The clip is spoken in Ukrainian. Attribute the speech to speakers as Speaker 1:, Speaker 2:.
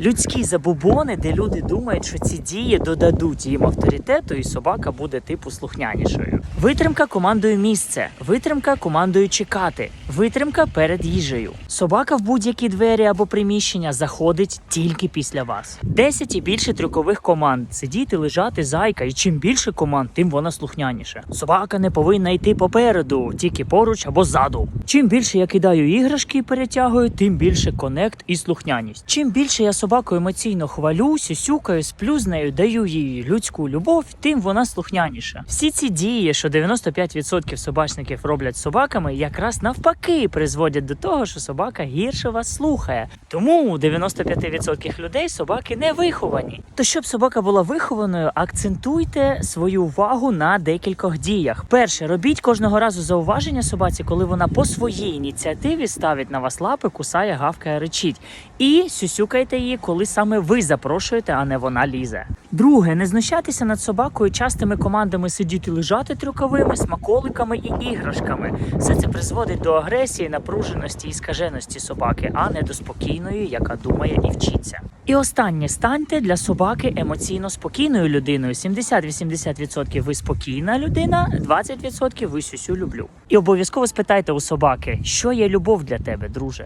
Speaker 1: Людські забубони, де люди думають, що ці дії додадуть їм авторитету, і собака буде типу слухнянішою. Витримка командою місце, витримка командою чекати, витримка перед їжею. Собака в будь-які двері або приміщення заходить тільки після вас. 10 і більше трюкових команд: сидіти, лежати, зайка, і чим більше команд, тим вона слухняніша. Собака не повинна йти попереду, тільки поруч або ззаду. Чим більше я кидаю іграшки і перетягую, тим більше конект і слухняність. Чим більше я собаку емоційно хвалю, сюсюкаю, сплю з нею, даю їй людську любов, тим вона слухняніша. Всі ці дії, що 95% собачників роблять собаками, якраз навпаки призводять до того, що собака гірше вас слухає. Тому у 95% людей собаки не виховані. То щоб собака була вихованою, акцентуйте свою увагу на декількох діях. Перше, робіть кожного разу зауваження собаці, коли вона по своїй ініціативі ставить на вас лапи, кусає, гавкає, речить. І сюсюкайте її, коли саме ви запрошуєте, а не вона лізе. Друге, не знущайтеся над собакою частими командами сидіти лежати трюковими, смаколиками і іграшками. Все це призводить до агресії, напруженості і скаженості собаки, а не до спокійної, яка думає і вчиться. І останнє станьте для собаки емоційно спокійною людиною. 70-80% ви спокійна людина, 20% ви сюсю люблю. І обов'язково спитайте у собаки, що є любов для тебе, друже.